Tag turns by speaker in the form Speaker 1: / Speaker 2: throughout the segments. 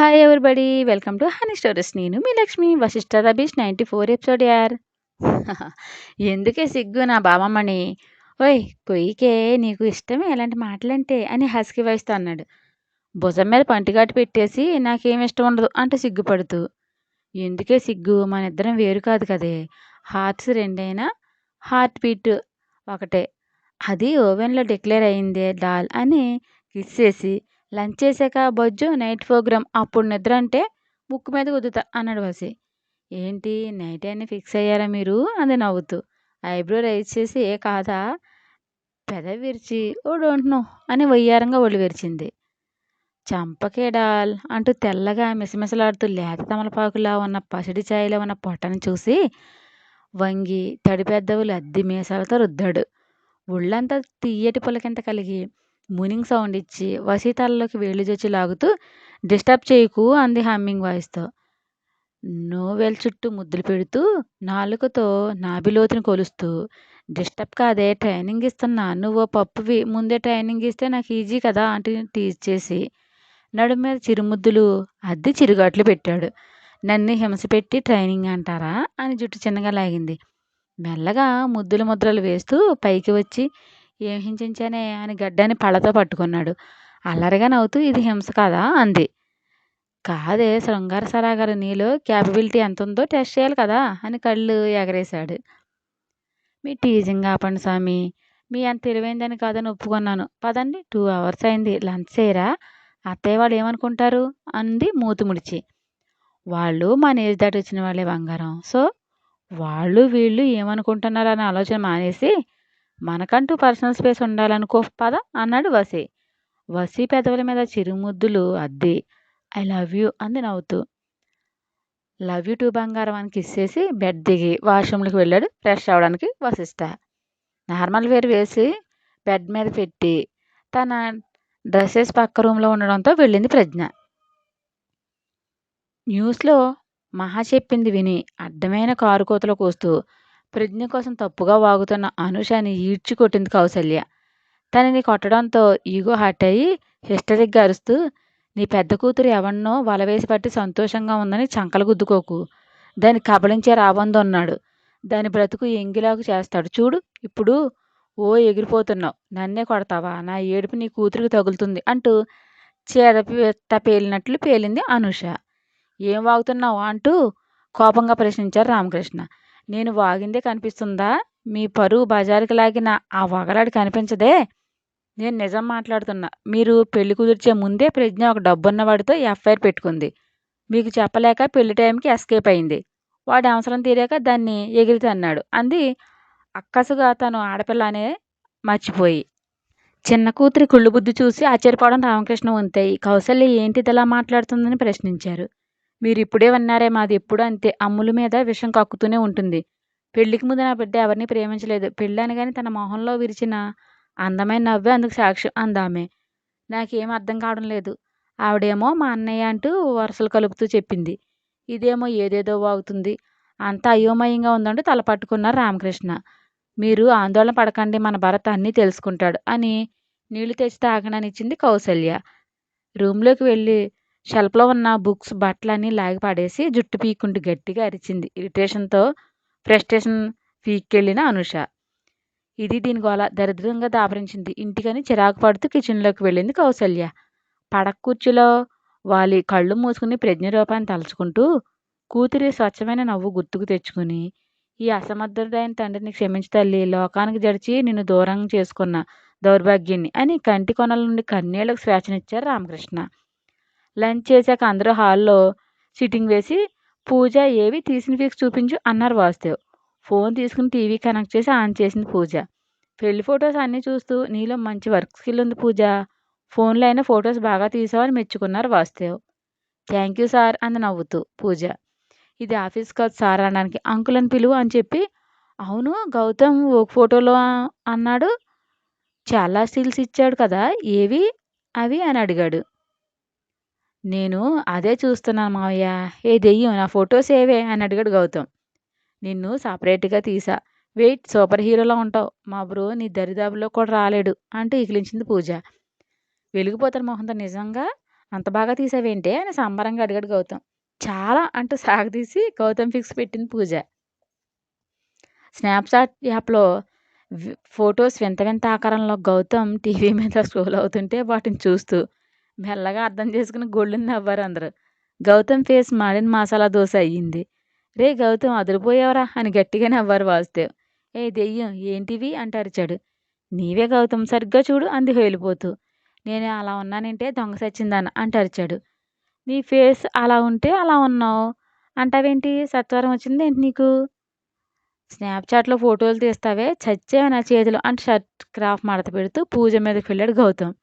Speaker 1: Hi everybody welcome to honey stories నేను మీ లక్ష్మి వశిష్ఠ రబీష్ నైంటీ ఫోర్ ఎపిసోడ్ యార్ ఎందుకే సిగ్గు నా బావమ్మని? ఓయ్ కొయ్యికే నీకు ఇష్టమే ఇలాంటి మాటలంటే అని హస్కి వయసుతో అన్నాడు. భుజం మీద పంటిగాటు పెట్టేసి నాకేం ఇష్టం ఉండదు అంటే సిగ్గుపడుతూ. ఎందుకే సిగ్గు? మన ఇద్దరం వేరు కాదు కదే. హార్ట్స్ రెండైనా హార్ట్ బీట్ ఒకటే. అది ఓవెన్లో డిక్లేర్ అయిందే డాల్ అని కిస్ చేసి లంచ్ చేశాక బొజ్జు నైట్ ప్రోగ్రామ్ అప్పుడు నిద్ర అంటే ముక్కు మీద కుదుతా అన్నాడు వసి ఏంటి నైట్ అని ఫిక్స్ అయ్యారా మీరు? అంది నవ్వుతూ. ఐబ్రో రైజ్ చేసి ఏ కాదా? పెద విరిచి ఓ డోంట్ నో అని వయ్యారంగా ఒళ్ళు విరిచింది. చంపకే డాల్ అంటూ తెల్లగా మిసమిసలాడుతూ లేత తమలపాకులా ఉన్న పసిడి ఛాయలో ఉన్న పొట్టని చూసి వంగి తడి పెద్దవులు అద్ది మీసాలతో రుద్దాడు. ఒళ్ళంతా తీయటి పులకింత కలిగి మూనింగ్ సౌండ్ ఇచ్చి వసీతాలలోకి వేళ్ళు చొచ్చి లాగుతూ డిస్టర్బ్ చేయకు అంది హమ్మింగ్ వాయిస్తో. నోవెల్ చుట్టూ ముద్దులు పెడుతూ నాలుకతో నాభిలోతుని కొలుస్తూ డిస్టర్బ్ కాదే ట్రైనింగ్ ఇస్తున్నా నువ్వు పప్పువి ముందే ట్రైనింగ్ ఇస్తే నాకు ఈజీ కదా అంటే టీజ్ చేసి నడుము మీద చిరుముద్దులు అద్దె చిరుగాట్లు పెట్టాడు. నన్ను హింస పెట్టి ట్రైనింగ్ అంటారా? అని జుట్టు చిన్నగా లాగింది. మెల్లగా ముద్దుల ముద్రలు వేస్తూ పైకి వచ్చి ఏం హింసించానే అని గడ్డని పళ్ళతో పట్టుకున్నాడు. అల్లరిగా నవ్వుతూ ఇది హింస కాదా? అంది. కాదే శృంగార సరాగారు నీలో క్యాపబిలిటీ ఎంత ఉందో టెస్ట్ చేయాలి కదా? అని కళ్ళు ఎగరేశాడు. మీ టీజింగ్ ఆపండి స్వామి. మీ అంత తెలివైందని కాదని ఒప్పుకున్నాను. పదండి టూ అవర్స్ అయింది. లంచ్ చేయరా? అత్తయ్య వాళ్ళు ఏమనుకుంటారు? అంది మూతి ముడిచి. వాళ్ళు మా నేజ్ దాటి వచ్చిన వాళ్ళే బంగారం. సో వాళ్ళు వీళ్ళు ఏమనుకుంటున్నారు అనే ఆలోచన మానేసి మనకంటూ పర్సనల్ స్పేస్ ఉండాలనుకో పద అన్నాడు వసి. వసి పెదవుల మీద చిరుముద్దులు అద్ది ఐ లవ్ యూ అంది నవ్వుతూ. లవ్ యూ టూ బంగారం అని ఇచ్చేసి బెడ్ దిగి వాష్రూమ్లోకి వెళ్ళాడు ఫ్రెష్ అవ్వడానికి వశిష్ట నార్మల్ వేర్ వేసి బెడ్ మీద పెట్టి తన డ్రెస్సెస్ పక్క రూమ్లో ఉండడంతో వెళ్ళింది ప్రజ్ఞ. న్యూస్లో మహా చెప్పింది విని అడ్డమైన కారు కోతలు కూస్తూ ప్రజ్ఞ కోసం తప్పుగా వాగుతున్న అనుషని ఈడ్చి కొట్టింది కౌసల్య. తనని కొట్టడంతో ఈగో హట్ అయ్యి హిస్టరిక్గా అరుస్తూ నీ పెద్ద కూతురు ఎవన్నో వలవేసి పట్టి సంతోషంగా ఉందని చంకలు గుద్దుకోకు. దాన్ని కబలించే రాబందున్నాడు దాని బ్రతుకు ఎంగిలాకు చేస్తాడు. చూడు ఇప్పుడు ఓ ఎగిరిపోతున్నావు. నన్నే కొడతావా? నా ఏడుపు నీ కూతురికి తగులుతుంది అంటూ చేదపిత పేలినట్లు పేలింది అనుష. ఏం వాగుతున్నావు? అంటూ కోపంగా ప్రశ్నించారు రామకృష్ణ. నేను వాగిందే కనిపిస్తుందా? మీ పరువు బజారుకి లాగిన ఆ వగలాడి కనిపించదే? నేను నిజం మాట్లాడుతున్నా. మీరు పెళ్ళి కుదిర్చే ముందే ప్రజ్ఞ ఒక డబ్బున్నవాడితో ఎఫ్ఐఆర్ పెట్టుకుంది. మీకు చెప్పలేక పెళ్ళి టైంకి ఎస్కేప్ అయింది. వాడి అవసరం తీరాక దాన్ని ఎగిరితే అన్నాడు. అంది అక్కసుగా తను ఆడపిల్ల అనే మర్చిపోయి. చిన్న కూతురి కుళ్ళు బుద్ధి చూసి ఆశ్చర్యపోవడం రామకృష్ణ ఉంతాయి కౌశల్య ఏంటిది ఇలా మాట్లాడుతుందని ప్రశ్నించారు. మీరు ఇప్పుడే విన్నారే మాది ఎప్పుడు అంతే. అమ్ముల మీద విషం కక్కుతూనే ఉంటుంది. పెళ్ళికి ముందు నా బిడ్డ ఎవరిని ప్రేమించలేదు. పెళ్ళి అనగానే తన మొహంలో విరిచిన అందమైన నవ్వే అందుకు సాక్ష్యం అందామే. నాకేం అర్థం కావడం లేదు. ఆవిడేమో మా అన్నయ్య అంటూ వరుసలు కలుపుతూ చెప్పింది. ఇదేమో ఏదేదో వాగుతుంది. అంతా అయోమయంగా ఉందంటూ తల పట్టుకున్నారు రామకృష్ణ. మీరు ఆందోళన పడకండి మన భరత్ అన్నీ తెలుసుకుంటాడు అని నీళ్ళు తెచ్చి తాగడానిచ్చింది కౌసల్య. రూమ్లోకి వెళ్ళి షెల్ఫ్లో ఉన్న బుక్స్ బట్టలన్నీ లాగి పడేసి జుట్టు పీక్కుంటూ గట్టిగా అరిచింది. ఇరిటేషన్తో ఫ్రస్ట్రేషన్ పీక్కెళ్ళిన అనుష. ఇది దీని గోల దరిద్రంగా దాపరించింది. ఇంటికని చిరాకు పడుతూ కిచెన్లోకి వెళ్ళింది కౌసల్య. పడక కుర్చీలో వాలి కళ్ళు మూసుకుని ప్రజ్ఞ రూపాన్ని తలుచుకుంటూ కూతురి స్వచ్ఛమైన నవ్వు గుర్తుకు తెచ్చుకుని ఈ అసమర్థుడైన తండ్రిని క్షమించి తల్లి లోకానికి జడిచి నిన్ను దూరం చేసుకున్న దౌర్భాగ్యాన్ని అని కంటి కొనల నుండి కన్నీళ్ళకు స్వేచ్ఛనిచ్చారు రామకృష్ణ. లంచ్ చేశాక అందరూ హాల్లో సిట్టింగ్ వేసి పూజ ఏవి తీసిన ఫిక్స్ చూపించు అన్నారు వాసుదేవ్. ఫోన్ తీసుకుని టీవీ కనెక్ట్ చేసి ఆన్ చేసింది పూజ. పెళ్ళి ఫొటోస్ అన్నీ చూస్తూ నీలో మంచి వర్క్ స్కిల్ ఉంది పూజ. ఫోన్లో అయినా ఫొటోస్ బాగా తీసావని మెచ్చుకున్నారు వాసుదేవ్. థ్యాంక్ యూ సార్ అంది నవ్వుతూ పూజ. ఇది ఆఫీస్ కాదు సార్ అనడానికి అంకుల్ అని పిలువు అని చెప్పి అవును గౌతమ్ ఒక ఫోటోలో అన్నాడు. చాలా స్టిల్స్ ఇచ్చాడు కదా ఏవి? అవి? అని అడిగాడు. నేను అదే చూస్తున్నాను మావయ్య. ఏ దెయ్యం? నా ఫొటోస్ ఏవే? అని అడిగాడు గౌతమ్. నిన్ను సపరేట్గా తీసా. వెయిట్ సూపర్ హీరోలా ఉంటావు. మా బ్రో నీ దరిదాపులో కూడా రాలేడు అంటూ ఇకిలించింది పూజ. వెలిగిపోతాను మోహన్తో నిజంగా అంత బాగా తీసావేంటే? అని సంబరంగా అడిగాడు గౌతమ్. చాలా అంటూ సాగదీసి గౌతమ్ ఫిక్స్ పెట్టింది పూజ. స్నాప్చాట్ యాప్లో ఫొటోస్ వింత వింత ఆకారంలో గౌతమ్ టీవీ మీద స్క్రోల్ అవుతుంటే వాటిని చూస్తూ మెల్లగా అర్థం చేసుకుని గొళ్ళుని నవ్వారు అందరూ. గౌతమ్ ఫేస్ మాడిన మసాలా దోశ అయ్యింది. రే గౌతమ్ అదిరిపోయావరా అని గట్టిగా నవ్వారు వాసుదేవ్. ఏ దెయ్యం ఏంటివి? అంట అరిచాడు నీవే గౌతమ్ సరిగ్గా చూడు అంది వెళ్ళిపోతూ నేను అలా ఉన్నానంటే దొంగ సచ్చిందాను అంట అరిచాడు నీ ఫేస్ అలా ఉంటే అలా ఉన్నావు. అంటావేంటి? సత్వరం వచ్చింది ఏంటి నీకు? స్నాప్చాట్లో ఫోటోలు తీస్తావే? చచ్చే నా చేతిలో అంటే షర్ట్ క్రాఫ్ మడత పెడుతూ పూజ మీదకి వెళ్ళాడు గౌతమ్.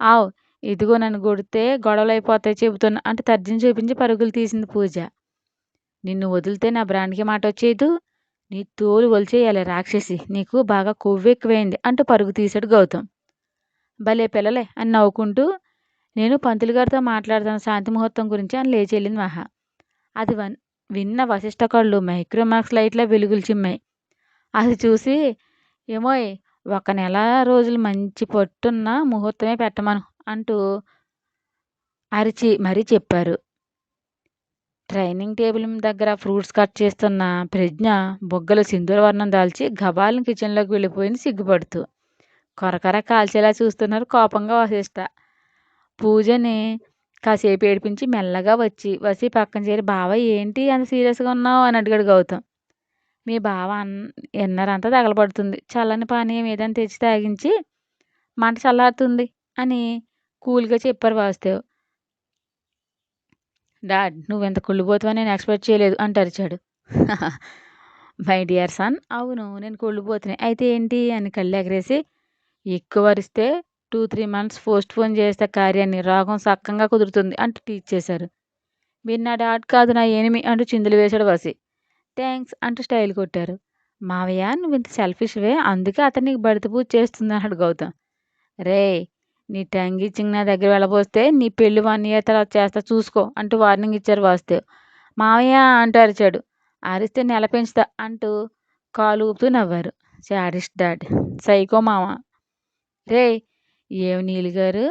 Speaker 1: ఆవ్ ఇదిగో నన్ను కొడితే గొడవలు అయిపోతాయి చెబుతున్నా. అంటే తర్జన చూపించి పరుగులు తీసింది పూజ. నిన్ను వదిలితే నా బ్రాండ్కి మాట వచ్చేదు నీ తోలు ఒలిచేయాలి రాక్షసి. నీకు బాగా కొవ్వు ఎక్కువైంది అంటూ పరుగు తీశాడు గౌతమ్. భలే పిల్లలే అని నవ్వుకుంటూ నేను పంతులు గారితో మాట్లాడతాను శాంతి ముహూర్తం గురించి అని లేచి వెళ్ళింది మహా. అది వన్ విన్న వశిష్ట కళ్ళు మైక్రోమాక్స్ లైట్ల వెలుగులు చిమ్మాయి. అది చూసి ఏమోయ్ ఒక నెల రోజులు మంచి పట్టున్న ముహూర్తమే పెట్టమను. అంటూ అరిచి మరీ చెప్పారు. ట్రైనింగ్ టేబుల్ దగ్గర ఫ్రూట్స్ కట్ చేస్తున్న ప్రజ్ఞ బొగ్గలు సింధూర వర్ణం దాల్చి గబాలను కిచెన్లోకి వెళ్ళిపోయింది సిగ్గుపడుతూ కొరకర కాల్చేలా చూస్తున్నారు కోపంగా వశిష్ట. పూజని కాసేపు ఏడిపించి మెల్లగా వచ్చి వసి పక్కన చేరి బావ ఏంటి అంత సీరియస్గా ఉన్నావు? అని అడిగాడు గౌతమ్. మీ బావ అన్ ఎన్నరంతా తగలబడుతుంది. చల్లని పానీయం ఏదైనా తెచ్చి తాగించి మంట చల్లారుతుంది అని కూల్గా చెప్పారు వాసుదేవ్ డాడ్ నువ్వు ఎంత కుళ్ళిపోతావని నేను ఎక్స్పెక్ట్ చేయలేదు అంటారు అరిచాడు మై డియర్ సన్ అవును నేను కుళ్ళిపోతున్నాయి అయితే ఏంటి అని కళ్ళు ఎగరేసి ఎక్కువ అరిస్తే two three months postpone చేస్తే కార్యాన్ని రోగం సక్కంగా కుదురుతుంది అంటూ టీచ్ చేశారు. మీరు నా డాడ్ కాదు నా ఏనిమి అంటూ చిందులు వేశాడు వసి. థ్యాంక్స్ అంటూ స్టైల్ కొట్టారు. మావయ్య నువ్వు ఇంత సెల్ఫిష్వే అందుకే అతను నీకు బడిత పూజ చేస్తుంది అన్నాడు గౌతమ్. రే నీ టంగ్ ఇచ్చింగ్ నా దగ్గర వెళ్ళబోస్తే నీ పెళ్ళి వన్ ఇయర్ తర్వాత చేస్తా చూసుకో అంటూ వార్నింగ్ ఇచ్చారు వాసుదేవ్ మావయ్య అంటూ అరిచాడు. అరిస్తే నెల పెంచుతా అంటూ కాలు ఊపుతూ నవ్వారు. Sadist dad. సైకో మామ. రే ఏం నీళ్ళు గారు?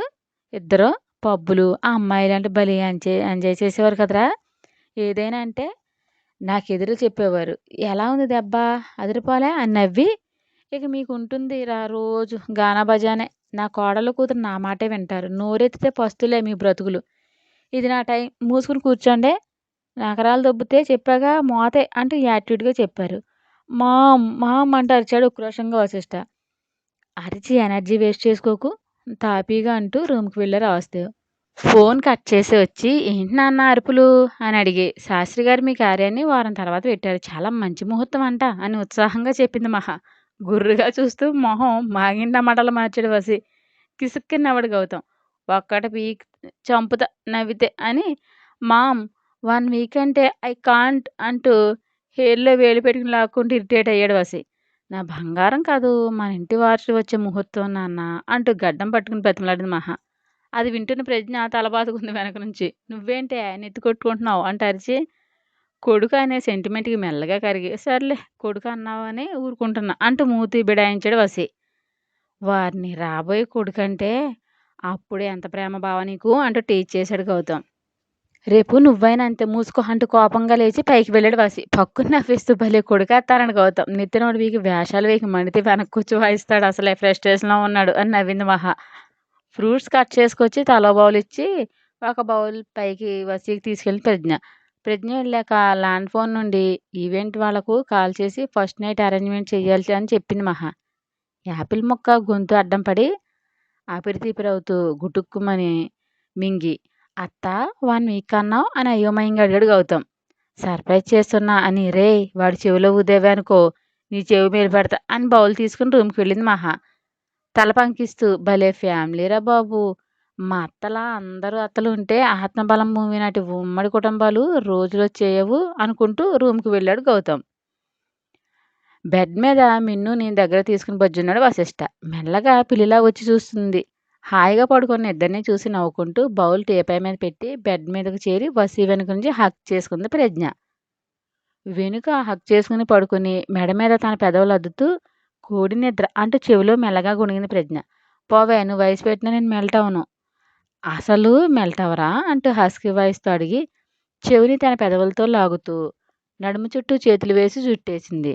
Speaker 1: ఇద్దరు పబ్బులు ఆ అమ్మాయిలు అంటే భలే ఎంజాయ్ ఎంజాయ్ చేసేవారు కదరా. ఏదైనా అంటే నాకు ఎదురు చెప్పేవారు. ఎలా ఉంది దెబ్బ? అదిరిపోలే అని నవ్వి ఇక మీకు ఉంటుంది రా రోజు గానా బజానే. నా కోడలు కూతురు నా మాటే వింటారు. నోరెత్తితే పస్తులే మీ బ్రతుకులు. ఇది నా టైం. మూసుకుని కూర్చోండే. నగరాలు దొబ్బితే చెప్పాగా మోతే అంటూ యాటిట్యూడ్గా చెప్పారు. మామ్ మామ్ అంటూ అరిచాడు ఉక్రోషంగా వశిష్ట. అరిచి ఎనర్జీ వేస్ట్ చేసుకోకు. తాపీగా అంటూ రూమ్కి వెళ్ళారు వాసుదేవ్ ఫోన్ కట్ చేసి వచ్చి ఏంటి నాన్న అరుపులు? అని అడిగి. శాస్త్రి గారు మీ కార్యాన్ని వారం తర్వాత పెట్టారు. చాలా మంచి ముహూర్తం అంట అని ఉత్సాహంగా చెప్పింది మహా. గుర్రుగా చూస్తూ మొహం మాగిన టమాటాలు మార్చాడు వసి. కిసుక్కి నవ్వడు గౌతమ్. ఒక్కట పీక్ చంపుతా నవ్వితే అని మామ్ వన్ వీక్ అంటే ఐ కాంట్ అంటూ హెయిర్లో వేలు పెట్టుకుని లాక్కుంటూ ఇరిటేట్ అయ్యాడు వసి. నా బంగారం కాదు మన ఇంటి వార్షి వచ్చే ముహూర్తం నాన్న అంటూ గడ్డం పట్టుకుని బతిమలాడింది మహా. అది వింటున్న ప్రజ్ఞ తలబాతుకుంది వెనక నుంచి. నువ్వేంటే నెత్తి కొట్టుకుంటున్నావు అంటే అరిచి కొడుకు అనే సెంటిమెంట్కి మెల్లగా కరిగి సర్లే కొడుకు అన్నావని ఊరుకుంటున్నా అంటూ మూతి బిడాయించాడు వసి వారిని రాబోయే కొడుకంటే అప్పుడే ఎంత ప్రేమ భావ నీకు? అంటూ టీచ్ చేశాడు గౌతమ్. రేపు నువ్వైనా అంతే మూసుకో అంటూ కోపంగా లేచి పైకి వెళ్ళాడు వాసి పక్కున నవ్విస్తూ భలే కొడుకేస్తారని గౌతమ్. నిత్యనోడు వీకి వేషాలు వీకి మణితే వెనక్కి కూర్చో వాయిస్తాడు అసలే ఫ్రస్ట్రేషన్లో ఉన్నాడు అని నవ్వింది మహా. ఫ్రూట్స్ కట్ చేసుకొచ్చి తలో బౌల్ ఇచ్చి ఒక బౌల్ పైకి వసీకి తీసుకెళ్ళి ప్రజ్ఞ. ప్రజ్ఞ వెళ్ళాక ల్యాండ్ ఫోన్ నుండి ఈవెంట్ వాళ్ళకు కాల్ చేసి ఫస్ట్ నైట్ అరేంజ్మెంట్ చేయాలి అని చెప్పింది మహా. యాపిల్ మొక్క గొంతు అడ్డం పడి ఆపిరితీపిరవుతూ గుటుక్కుమని మింగి అత్త వన్ వీక్ అన్నావు? అని అయోమయంగా అడిగాడు గౌతమ్. సర్ప్రైజ్ చేస్తున్నా అని రే వాడు చెవిలో ఊదేవే అనుకో నీ చెవి మీద పెడతా అని బౌల్ తీసుకుని రూమ్కి వెళ్ళింది మహా. తల పంకిస్తూ భలే ఫ్యామిలీరా బాబు మా అత్తలా అందరూ అత్తలు ఉంటే ఆత్మబలం మూవీ నాటి ఉమ్మడి కుటుంబాలు రోజులో చేయవు అనుకుంటూ రూమ్కి వెళ్ళాడు గౌతమ్. బెడ్ మీద మిన్ను నేను దగ్గర తీసుకుని బజ్జున్నాడు వశిష్ట. మెల్లగా పిల్లిలా వచ్చి చూస్తుంది. హాయిగా పడుకున్న ఇద్దరిని చూసి నవ్వుకుంటూ బౌల్ టేపై మీద పెట్టి బెడ్ మీదకు చేరి వసి వెనుక నుంచి హక్ చేసుకుంది ప్రజ్ఞ. వెనుక హక్ చేసుకుని పడుకుని మెడ మీద తన పెదవులు అద్దుతూ కోడి నిద్ర అంటూ చెవిలో మెల్లగా గుణిగింది ప్రజ్ఞ. పోవే నువ్వు వయసు పెట్టినా నేను మెల్టవును. అసలు మెల్టవరా? అంటూ హస్కీ వాయిస్తో అడిగి చెవిని తన పెదవులతో లాగుతూ నడుము చుట్టూ చేతులు వేసి జుట్టేసింది.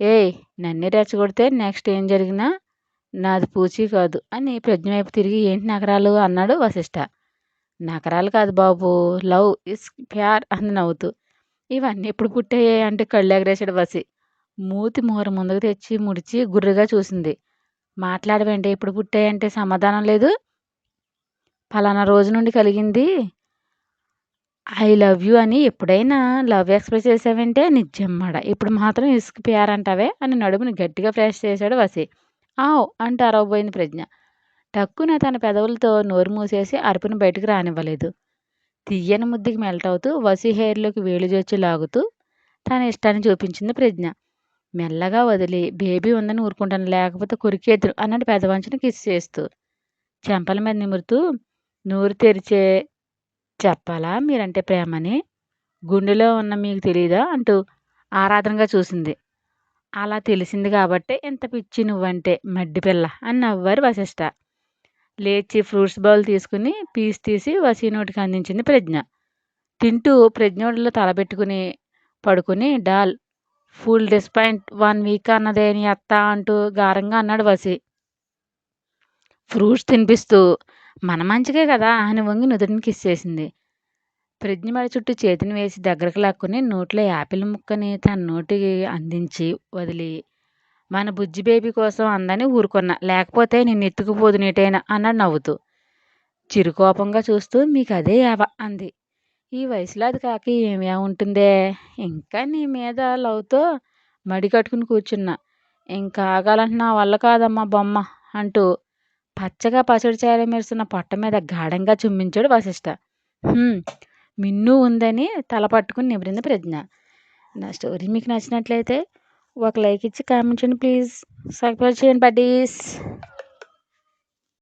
Speaker 1: ఏయ్ నన్నే రెచ్చగొడితే నెక్స్ట్ ఏం జరిగినా నాది పూచీ కాదు అని ప్రజ్ఞ వైపు తిరిగి ఏంటి నగరాలు? అన్నాడు వశిష్ఠ నగరాలు కాదు బాబు లవ్ ఇస్ ప్యార్ అని నవ్వుతూ. ఇవన్నీ ఎప్పుడు పుట్టాయి? అంటే కళ్ళు ఎగరేసాడు వసి మూతి మూర ముందుకు తెచ్చి ముడిచి గుర్రుగా చూసింది. మాట్లాడవండి ఎప్పుడు పుట్టాయంటే సమాధానం లేదు. పలానా రోజు నుండి కలిగింది. ఐ లవ్ యూ అని ఎప్పుడైనా లవ్ ఎక్స్ప్రెస్ చేసావంటే నిజమ్మడ ఇప్పుడు మాత్రం ఇసుక అని నడుముని గట్టిగా ఫ్రెష్ చేశాడు వసి. ఆవ్ అంటూ అరవబోయింది ప్రజ్ఞ. టక్కున తన పెదవులతో నోరు మూసేసి అరుపును బయటకు రానివ్వలేదు. తీయని ముద్దుకి మెల్ట్ అవుతూ వసి హెయిర్లోకి వేలు జొచ్చి లాగుతూ తన ఇష్టాన్ని చూపించింది ప్రజ్ఞ. మెల్లగా వదిలి బేబీ ఉందని ఊరుకుంటాను లేకపోతే కొరికేద్దురు అన్నట్టు పెదవంచుని కిస్ చేస్తూ. చెంపల మీద నిమురుతూ నోరు తెరిచే చెప్పాలా మీరంటే ప్రేమని? గుండెలో ఉన్న మీకు తెలియదా అంటూ ఆరాధనగా చూసింది. అలా తెలిసింది కాబట్టే ఇంత పిచ్చి నువ్వంటే మడ్డిపిల్ల అని నవ్వారు వశిష్ట. లేచి ఫ్రూట్స్ బౌల్ తీసుకుని పీస్ తీసి వసీనోటికి అందించింది ప్రజ్ఞ. తింటూ ప్రజ్ఞోడిలో తలబెట్టుకుని పడుకుని doll full disappoint one week అన్నదేని అత్త అంటూ గారంగా అన్నాడు వసి ఫ్రూట్స్ తినిపిస్తూ మన మంచికే కదా అని వంగి నుదుటిని కిస్ చేసింది. ప్రజ్ఞ మెడ చుట్టూ చేతిని వేసి దగ్గరకు లాక్కుని నోట్లో యాపిల్ ముక్కని తన నోటికి అందించి వదిలి మన బుజ్జి బేబీ కోసం అందని ఊరుకున్నా లేకపోతే నిన్ను ఎత్తుకుపోదు నీటైనా అన్నాడు నవ్వుతూ. చిరుకోపంగా చూస్తూ మీకు అదే యావ అంది. ఈ వయసులో అది కాక ఏమి ఉంటుందే? ఇంకా నీ మీద లవ్తో మడి కట్టుకుని కూర్చున్నా. ఇంకా ఆగాలంటే నా వల్ల కాదమ్మా బొమ్మ అంటూ పచ్చగా పచ్చడి చేయాలి మెరుస్తున్న పొట్ట మీద గాఢంగా చుమ్మించాడు వశిష్ట. మిన్ను ఉందని తల పట్టుకుని నిబరింది ప్రజ్ఞ. నా స్టోరీ మీకు నచ్చినట్లయితే ఒక లైక్ ఇచ్చి కామెంట్ చేయండి ప్లీజ్. సబ్స్క్రైబ్ చేయండి బడ్డీస్.